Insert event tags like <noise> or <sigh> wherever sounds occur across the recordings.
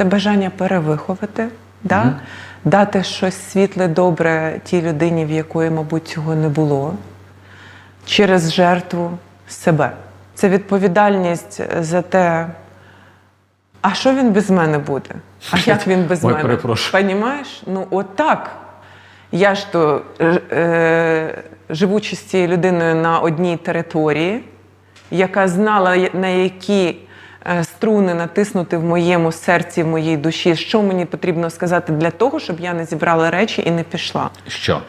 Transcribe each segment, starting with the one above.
це бажання перевиховати, да? дати щось світле, добре тій людині, в якої, мабуть, цього не було, через жертву себе. Це відповідальність за те, а що він без мене буде? А <laughs> як він без Ой, мене? перепрошую. Понімаєш? Ну, от так. Я ж то, е, живучи з цією людиною на одній території, яка знала, на які е, струни натиснути в моєму серці, в моїй душі, що мені потрібно сказати для того, щоб я не зібрала речі і не пішла. Що?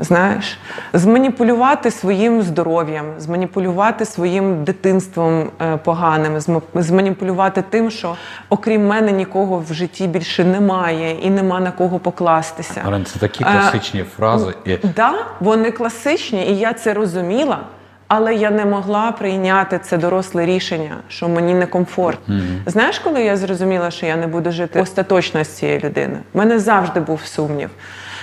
Знаєш, зманіпулювати своїм здоров'ям, зманіпулювати своїм дитинством е, поганим, зм- зманіпулювати тим, що окрім мене нікого в житті більше немає і нема на кого покластися. Марин, це такі Е, класичні фрази. І... Да, вони класичні, і я це розуміла, але я не могла прийняти це доросле рішення, що мені некомфортно. Знаєш, коли я зрозуміла, що я не буду жити остаточно з цією людиною? У мене завжди був сумнів,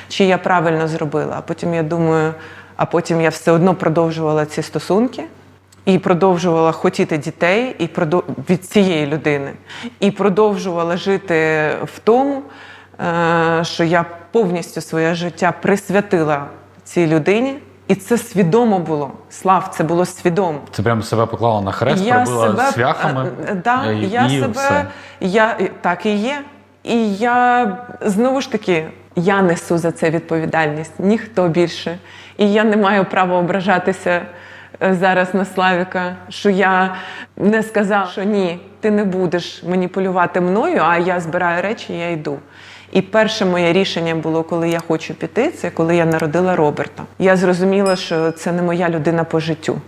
чи я правильно зробила. А потім я думаю, а потім я все одно продовжувала ці стосунки. І продовжувала хотіти дітей і продов... від цієї людини, і продовжувала жити в тому, е, що я повністю своє життя присвятила цій людині, і це свідомо було. Слав, це було свідомо. Це прямо себе поклала на хрест, пробила себе, е, е, да, е, і, я і себе, все. я так і є. І я знову ж таки я несу за це відповідальність, ніхто більше. І я не маю права ображатися е, зараз на Славіка, що я не сказала, що ні, ти не будеш маніпулювати мною, а я збираю речі, я йду. І перше моє рішення було, коли я хочу піти, це коли я народила Роберта. Я зрозуміла, що це не моя людина по життю.